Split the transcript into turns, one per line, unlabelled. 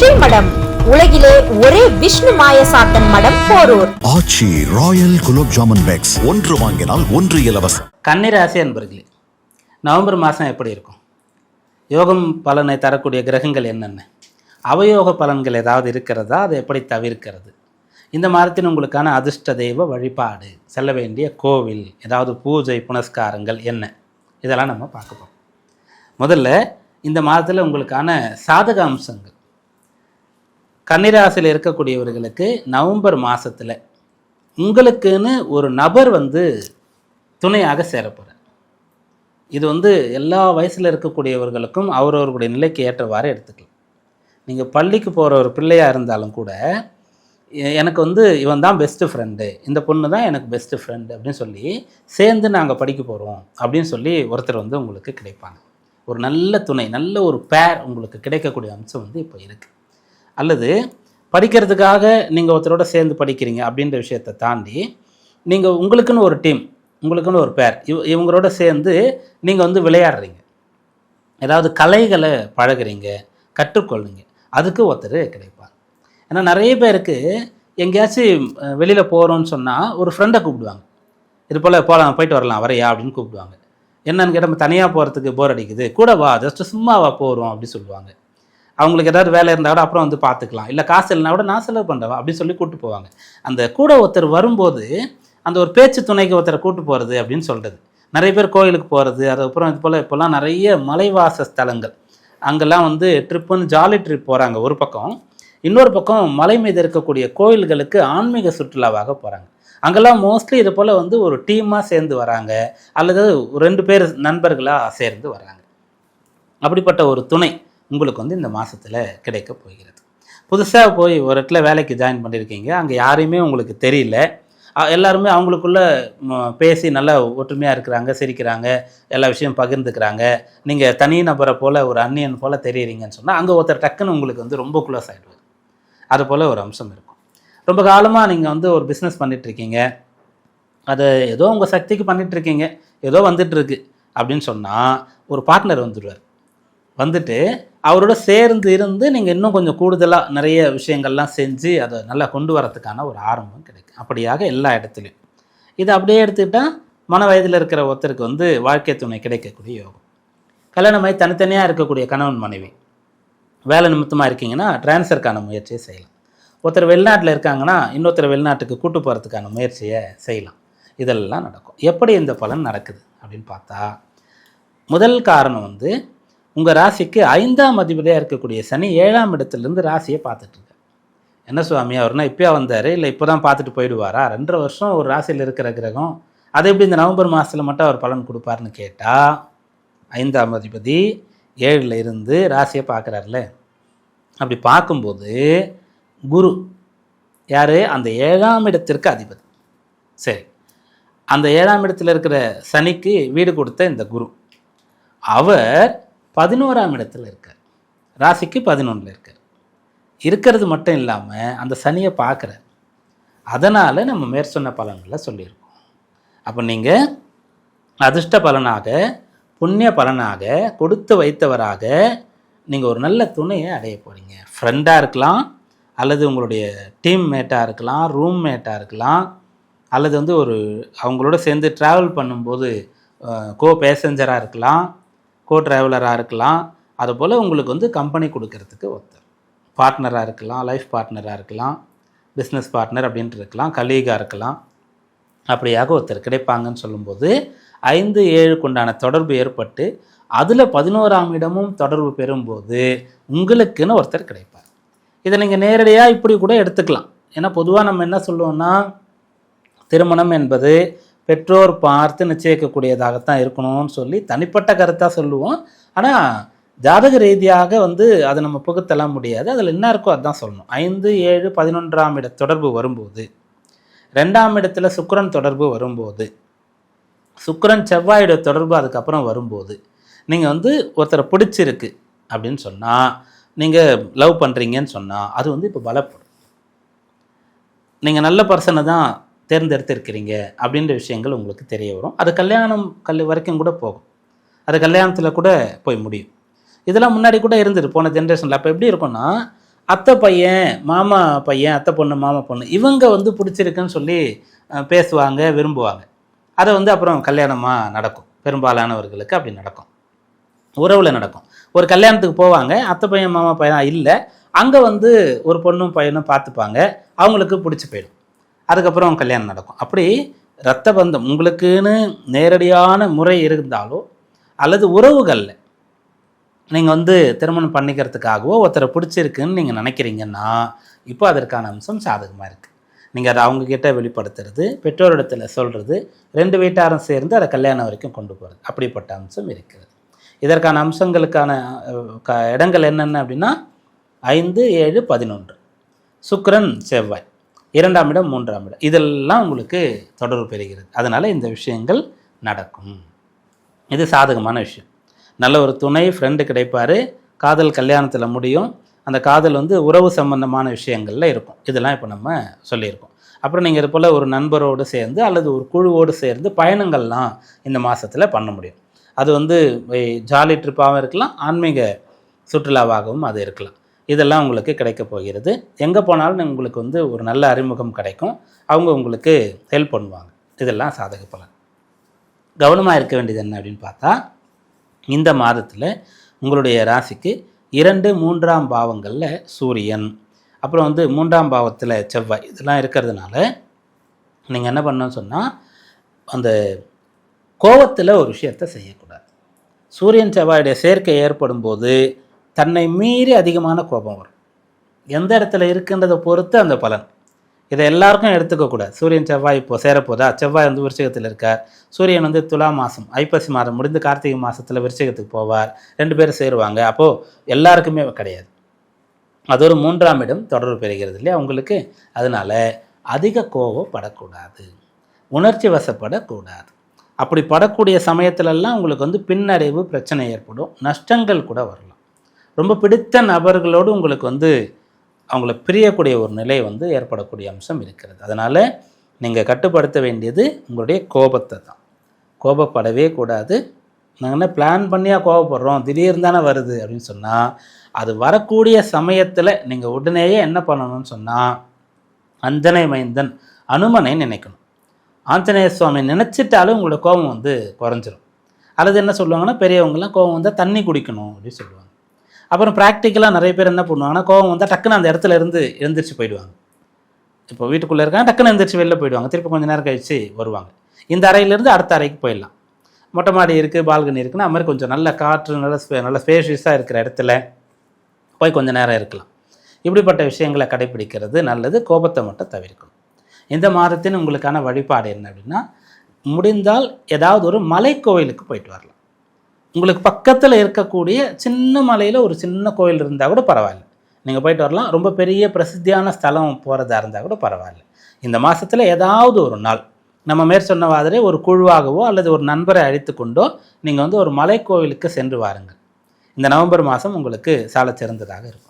ஸ்ரீமடம் உலகிலே ஒரே விஷ்ணு மாயசாத்தன் மடம் Porur.
Aachi royal gulab jamun packs. ஒன்று வாங்கினால் ஒன்று இலவசம்.
கன்னிராசி அன்பர்களே நவம்பர் மாதம் எப்படி இருக்கும்? யோகம் பலனை தரக்கூடிய கிரகங்கள் என்னென்ன? அவயோக பலன்கள் ஏதாவது இருக்கிறதா? அதை எப்படி தவிர்க்கிறது? இந்த மாதத்தின் உங்களுக்கான அதிர்ஷ்ட தெய்வ வழிபாடு செல்ல வேண்டிய கோவில் ஏதாவது பூஜை புனஸ்காரங்கள் என்ன? இதெல்லாம் நம்ம பார்க்க போகிறோம் முதல்ல இந்த மாதத்தில் உங்களுக்கான சாதக அம்சங்கள். கன்னிராசியில் இருக்கக்கூடியவர்களுக்கு நவம்பர் மாதத்தில் உங்களுக்குன்னு ஒரு நபர் வந்து துணையாக சேரப்போகிறார் இது வந்து எல்லா வயசில் இருக்கக்கூடியவர்களுக்கும் அவரவர்களுடைய நிலைக்கு ஏற்றவாறு எடுத்துக்கலாம். நீங்கள் பள்ளிக்கு போகிற ஒரு பிள்ளையாக இருந்தாலும் கூட எனக்கு வந்து இவன் தான் பெஸ்ட்டு ஃப்ரெண்டு இந்த பொண்ணு தான் எனக்கு பெஸ்ட்டு ஃப்ரெண்டு அப்படின்னு சொல்லி சேர்ந்து நாங்கள் படிக்க போகிறோம் அப்படின்னு சொல்லி ஒருத்தர் வந்து உங்களுக்கு கிடைப்பாங்க. ஒரு நல்ல துணை நல்ல ஒரு பேர் உங்களுக்கு கிடைக்கக்கூடிய அம்சம் வந்து இப்போ இருக்குது அல்லது படிக்கிறதுக்காக நீங்கள் ஒருத்தரோட சேர்ந்து படிக்கிறீங்க அப்படின்ற விஷயத்தை தாண்டி நீங்கள் உங்களுக்குன்னு ஒரு டீம் உங்களுக்குன்னு ஒரு பேர் இவ இவங்களோட சேர்ந்து நீங்கள் வந்து விளையாடுறீங்க. ஏதாவது கலைகளை பழகுறீங்க கற்றுக்கொள்ளுங்க அதுக்கு ஒருத்தர் கிடைப்பார். ஏன்னா நிறைய பேருக்கு எங்கேயாச்சும் வெளியில் போகிறோன்னு சொன்னால் ஒரு ஃப்ரெண்டை கூப்பிடுவாங்க. இது போல் போகலாம் போயிட்டு வரலாம் வரையா அப்படின்னு கூப்பிடுவாங்க. என்னன்னு கேட்டால் நம்ம தனியாக போகிறதுக்கு போர் அடிக்குது. கூட வா ஜஸ்ட்டு சும்மாவா போகிறோம் அப்படி சொல்லுவாங்க. அவங்களுக்கு ஏதாவது வேலை இருந்தால் கூட அப்புறம் வந்து பார்த்துக்கலாம். இல்லை காசு இல்லைனா கூட நான் செலவு பண்ணுறவா அப்படின்னு சொல்லி கூப்பிட்டு போவாங்க. அந்த கூட ஒருத்தர் வரும்போது அந்த ஒரு பேச்சு துணைக்கு ஒருத்தரை கூட்டு போகிறது அப்படின்னு சொல்கிறது நிறைய பேர் கோயிலுக்கு போகிறது அதுக்கப்புறம் இது போல் இப்போல்லாம் நிறைய மலைவாச ஸ்தலங்கள். அங்கெல்லாம் வந்து ட்ரிப்புன்னு ஜாலி ட்ரிப் போகிறாங்க ஒரு பக்கம். இன்னொரு பக்கம் மலை மீது இருக்கக்கூடிய கோயில்களுக்கு ஆன்மீக சுற்றுலாவாக போகிறாங்க அங்கெல்லாம் மோஸ்ட்லி இது போல் வந்து ஒரு டீமாக சேர்ந்து வராங்க. அல்லது ரெண்டு பேர் நண்பர்களாக சேர்ந்து வராங்க. அப்படிப்பட்ட ஒரு துணை. உங்களுக்கு வந்து இந்த மாதத்தில் கிடைக்க போகிறது. புதுசாக போய் ஒரு இடத்துல வேலைக்கு ஜாயின் பண்ணியிருக்கீங்க அங்கே யாரையுமே உங்களுக்கு தெரியல. எல்லாருமே அவங்களுக்குள்ள பேசி நல்லா ஒற்றுமையாக இருக்கிறாங்க சிரிக்கிறாங்க எல்லா விஷயம் பகிர்ந்துக்கிறாங்க. நீங்கள் தனி நபரை போல் ஒரு அந்நியன் போல் தெரியுறீங்கன்னு சொன்னால் அங்கே ஒருத்தர் டக்குன்னு உங்களுக்கு வந்து ரொம்ப க்ளோஸ் ஆகிடுவார் அது போல் ஒரு அம்சம் இருக்கும். ரொம்ப காலமாக நீங்கள் வந்து ஒரு பிஸ்னஸ் பண்ணிகிட்ருக்கீங்க அது ஏதோ உங்கள் சக்திக்கு பண்ணிகிட்ருக்கீங்க ஏதோ வந்துட்டுருக்கு. அப்படின்னு சொன்னால் ஒரு பார்ட்னர் வந்துடுவார் வந்துட்டு அவரோட சேர்ந்து இருந்து நீங்கள் இன்னும் கொஞ்சம் கூடுதலாக நிறைய விஷயங்கள்லாம் செஞ்சு அதை நல்லா கொண்டு வரத்துக்கான ஒரு ஆரம்பம் கிடைக்கும். அப்படியாக எல்லா இடத்துலையும். இதை அப்படியே எடுத்துக்கிட்டால் மன வயதில் இருக்கிற ஒருத்தருக்கு வந்து வாழ்க்கை துணை கிடைக்கக்கூடிய யோகம். கல்யாணமாய் தனித்தனியாக இருக்கக்கூடிய கணவன் மனைவி. வேலை நிமித்தமாக இருக்கீங்கன்னா டிரான்ஸ்ஃபருக்கான முயற்சியை செய்யலாம். ஒருத்தர் வெளிநாட்டில் இருக்காங்கன்னா இன்னொருத்தர் வெளிநாட்டுக்கு கூட்டு போகிறதுக்கான முயற்சியை செய்யலாம். இதெல்லாம் நடக்கும். எப்படி இந்த பலன் நடக்குது அப்படின்னு பார்த்தா முதல் காரணம் வந்து உங்கள் ராசிக்கு ஐந்தாம் அதிபதியாக இருக்கக்கூடிய சனி ஏழாம் இடத்துலேருந்து ராசியை பார்த்துட்டு என்ன சுவாமி அவர்னா இப்போயா வந்தார்? இல்லை இப்போ தான் பார்த்துட்டு போயிடுவாரா? ரெண்டரை வருஷம் ஒரு ராசியில் இருக்கிற கிரகம். அது எப்படி இந்த நவம்பர் மாதத்தில் மட்டும் அவர் பலன் கொடுப்பாருன்னு கேட்டால் ஐந்தாம் அதிபதி ஏழில் இருந்து ராசியை பார்க்குறாருல. அப்படி பார்க்கும்போது குரு யார்? அந்த ஏழாம் இடத்திற்கு அதிபதி. சரி. அந்த ஏழாம் இடத்தில் இருக்கிற சனிக்கு வீடு கொடுத்த இந்த குரு. அவர் பதினோராம் இடத்துல இருக்கார். ராசிக்கு பதினொன்றில் இருக்கார். இருக்கிறது மட்டும் இல்லாமல் அந்த சனியை பார்க்குறார். அதனால் நம்ம மேற்சொன்ன பலன்களை சொல்லியிருக்கோம். அப்போ நீங்கள் அதிர்ஷ்ட பலனாக புண்ணிய பலனாக கொடுத்து வைத்தவராக நீங்கள் ஒரு நல்ல துணையை அடைய போகிறீங்க ஃப்ரெண்டாக இருக்கலாம் அல்லது உங்களுடைய டீம் மேட்டாக இருக்கலாம் ரூம் மேட்டாக இருக்கலாம் அல்லது வந்து ஒரு அவங்களோட சேர்ந்து ட்ராவல் பண்ணும்போது கோ பேசஞ்சராக இருக்கலாம் கோ ட்ராவலராக இருக்கலாம். அதுபோல் உங்களுக்கு வந்து கம்பெனி கொடுக்கறதுக்கு ஒருத்தர். பார்ட்னராக இருக்கலாம் லைஃப் பார்ட்னராக இருக்கலாம் பிஸ்னஸ் பார்ட்னர் அப்படின்ட்டு இருக்கலாம் கலீகாக இருக்கலாம். அப்படியாக ஒருத்தர் கிடைப்பாங்கன்னு சொல்லும்போது ஐந்து ஏழுக்குண்டான தொடர்பு ஏற்பட்டு அதில் பதினோராம் இடமும் தொடர்பு பெறும்போது உங்களுக்குன்னு ஒருத்தர் கிடைப்பார். இதை நீங்கள் நேரடியாக இப்படி கூட எடுத்துக்கலாம். ஏன்னா பொதுவாக நம்ம என்ன சொல்லுவோம்னா திருமணம் என்பது பெற்றோர் பார்த்து நிச்சயிக்கக்கூடியதாகத்தான் இருக்கணும்னு சொல்லி தனிப்பட்ட கருத்தாக சொல்லுவோம். ஆனால் ஜாதக ரீதியாக வந்து அதை நம்ம புகுத்தலாம் முடியாது. அதில் என்ன இருக்கோ அதுதான் சொல்லணும். ஐந்து ஏழு பதினொன்றாம் இட தொடர்பு வரும்போது ரெண்டாம் இடத்துல சுக்கிரன் தொடர்பு வரும்போது சுக்கரன் செவ்வாயோட தொடர்பு அதுக்கப்புறம் வரும்போது நீங்கள் வந்து ஒருத்தரை பிடிச்சிருக்கு அப்படின்னு சொன்னால் நீங்கள் லவ் பண்ணுறீங்கன்னு சொன்னால் அது வந்து இப்போ பலப்படும். நீங்கள் நல்ல பர்சனை தான் தேர்ந்தெடுத்திருக்கிறீங்க அப்படின்ற விஷயங்கள் உங்களுக்கு தெரிய வரும். அது கல்யாணம் கல் வரைக்கும் கூட போகும். அது கல்யாணத்தில் கூட போய் முடியும். இதெல்லாம் முன்னாடி கூட இருந்தது போன ஜென்ரேஷனில். அப்போ எப்படி இருக்கும்னா அத்தை பையன் மாமா பையன் அத்தை பொண்ணு மாமா பொண்ணு இவங்க வந்து பிடிச்சிருக்குன்னு சொல்லி பேசுவாங்க விரும்புவாங்க. அதை வந்து அப்புறம் கல்யாணமாக நடக்கும். பெரும்பாலானவர்களுக்கு அப்படி நடக்கும். உறவில் நடக்கும். ஒரு கல்யாணத்துக்கு போவாங்க அத்தை பையன் மாமா பையன் இல்லை அங்கே வந்து ஒரு பொண்ணும் பையனும் பார்த்துப்பாங்க அவங்களுக்கு பிடிச்சி போயிடும். அதுக்கப்புறம் கல்யாணம் நடக்கும். அப்படி இரத்த பந்தம் உங்களுக்குன்னு நேரடியான முறை இருந்தாலோ அல்லது உறவுகளில் நீங்கள் வந்து திருமணம் பண்ணிக்கிறதுக்காகவோ ஒருத்தரை பிடிச்சிருக்குன்னு நீங்கள் நினைக்கிறீங்கன்னா இப்போ அதற்கான அம்சம் சாதகமாக இருக்குது நீங்கள் அதை அவங்கக்கிட்ட வெளிப்படுத்துறது பெற்றோரிடத்தில் சொல்கிறது ரெண்டு வீட்டாரும் சேர்ந்து அதை கல்யாணம் வரைக்கும் கொண்டு போகிறது அப்படிப்பட்ட அம்சம் இருக்கிறது. இதற்கான அம்சங்களுக்கான க இடங்கள் என்னென்ன அப்படின்னா ஐந்து ஏழு பதினொன்று. சுக்ரன் செவ்வாய். இரண்டாம் இடம் மூன்றாம் இடம். இதெல்லாம் உங்களுக்கு தொடர்பு பெறுகிறது. அதனால் இந்த விஷயங்கள் நடக்கும். இது சாதகமான விஷயம். நல்ல ஒரு துணை ஃப்ரெண்டு கிடைப்பார். காதல் கல்யாணத்தில் முடியும். அந்த காதல் வந்து உறவு சம்பந்தமான விஷயங்களில் இருக்கும். இதெல்லாம் இப்போ நம்ம சொல்லியிருக்கோம். அப்புறம் நீங்கள் இது போல் ஒரு நண்பரோடு சேர்ந்து அல்லது ஒரு குழுவோடு சேர்ந்து பயணங்கள்லாம் இந்த மாதத்தில் பண்ண முடியும். அது வந்து ஜாலி ட்ரிப்பாகவும் இருக்கலாம். ஆன்மீக சுற்றுலாவாகவும் அது இருக்கலாம். இதெல்லாம் உங்களுக்கு கிடைக்க போகிறது. எங்கே போனாலும் உங்களுக்கு வந்து ஒரு நல்ல அறிமுகம் கிடைக்கும். அவங்க உங்களுக்கு ஹெல்ப் பண்ணுவாங்க. இதெல்லாம் சாதக பலன். கவனமாக இருக்க வேண்டியது என்ன அப்படின்னு பார்த்தா இந்த மாதத்தில் உங்களுடைய ராசிக்கு இரண்டு மூன்றாம் பாவங்களில் சூரியன் அப்புறம் வந்து மூன்றாம் பாவத்தில் செவ்வாய் இதெல்லாம் இருக்கிறதுனால நீங்கள் என்ன பண்ணணும்னு சொன்னால் அந்த கோவத்தில் ஒரு விஷயத்தை செய்யக்கூடாது. சூரியன் செவ்வாயுடைய சேர்க்கை ஏற்படும் போது தன்னை மீறி அதிகமான கோபம் வரும். எந்த இடத்துல இருக்குன்றதை பொறுத்து அந்த பலன். இதை எல்லாருக்கும் எடுத்துக்கக்கூடாது சூரியன் செவ்வாய் இப்போ சேரப்போதா? செவ்வாய் வந்து விருச்சகத்தில் இருக்கார். சூரியன் வந்து துலா மாதம் ஐப்பசி மாதம் முடிந்து கார்த்திகை மாதத்தில் விருச்சகத்துக்கு போவார். ரெண்டு பேரும் சேருவாங்க. அப்போது எல்லாருக்குமே கிடையாது. அது ஒரு மூன்றாம் இடம் தொடர்பு பெறுகிறது இல்லையா உங்களுக்கு? அதனால அதிக கோபப்படக்கூடாது. உணர்ச்சி வசப்படக்கூடாது. அப்படி படக்கூடிய சமயத்திலெல்லாம் உங்களுக்கு வந்து பின்னடைவு பிரச்சனை ஏற்படும். நஷ்டங்கள் கூட வரலாம். ரொம்ப பிடித்த நபர்களோடு உங்களுக்கு வந்து அவங்கள பிரியக்கூடிய ஒரு நிலை வந்து ஏற்படக்கூடிய அம்சம் இருக்கிறது. அதனால் நீங்கள் கட்டுப்படுத்த வேண்டியது உங்களுடைய கோபத்தை தான். கோபப்படவே கூடாது. நாங்கள் என்ன பிளான் பண்ணியாக கோபப்படுறோம்? திடீர்னு தானே வருது அப்படின்னு சொன்னால் அது வரக்கூடிய சமயத்தில் நீங்கள் உடனேயே என்ன பண்ணணும்னு சொன்னால் அஞ்சனை மைந்தன் அனுமனை நினைக்கணும். ஆஞ்சநேய சுவாமி நினச்சிட்டாலும் உங்களோட கோபம் வந்து குறைஞ்சிரும். அல்லது என்ன சொல்லுவாங்கன்னா பெரியவங்களாம் கோபம் வந்தால் தண்ணி குடிக்கணும் அப்படின்னு சொல்லுவாங்க. அப்புறம் ப்ராக்டிக்கலாக நிறைய பேர் என்ன பண்ணுவாங்கன்னா கோபம் வந்தால் டக்குன்னு அந்த இடத்துல இருந்து எழுந்திரிச்சு போயிடுவாங்க. இப்போ வீட்டுக்குள்ளே இருக்காங்க டக்குன்னு எழுந்திரிச்சு வெளில போயிடுவாங்க. திருப்பி கொஞ்சம் நேரம் கழிச்சு வருவாங்க. இந்த அறையிலேருந்து அடுத்த அறைக்கு போயிடலாம். மொட்டை மாடி இருக்குது பால்கனி இருக்குன்னா அது மாதிரி கொஞ்சம் நல்ல காற்று நல்ல ஸ்பே நல்ல ஸ்பேஷியஸாக இருக்கிற இடத்துல போய் கொஞ்சம் நேரம் இருக்கலாம். இப்படிப்பட்ட விஷயங்களை கடைபிடிக்கிறது நல்லது. கோபத்தை மட்டும் தவிர்க்கணும். இந்த மாதத்தின் உங்களுக்கான வழிபாடு என்ன அப்படின்னா முடிந்தால் ஏதாவது ஒரு மலைக்கோவிலுக்கு போயிட்டு வரலாம். உங்களுக்கு பக்கத்தில் இருக்கக்கூடிய சின்ன மலையில் ஒரு சின்ன கோயில் இருந்தால் கூட பரவாயில்ல. நீங்கள் போயிட்டு வரலாம். ரொம்ப பெரிய பிரசித்தியான ஸ்தலம் போகிறதா இருந்தால் கூட பரவாயில்ல. இந்த மாதத்தில் ஏதாவது ஒரு நாள் நம்ம மேற் சொன்ன மாதிரி ஒரு குழுவாகவோ அல்லது ஒரு நண்பரை அழைத்து கொண்டோ நீங்கள் வந்து ஒரு மலை கோவிலுக்கு சென்று வாருங்கள். இந்த நவம்பர் மாதம் உங்களுக்கு சால சிறந்ததாக இருக்கும்.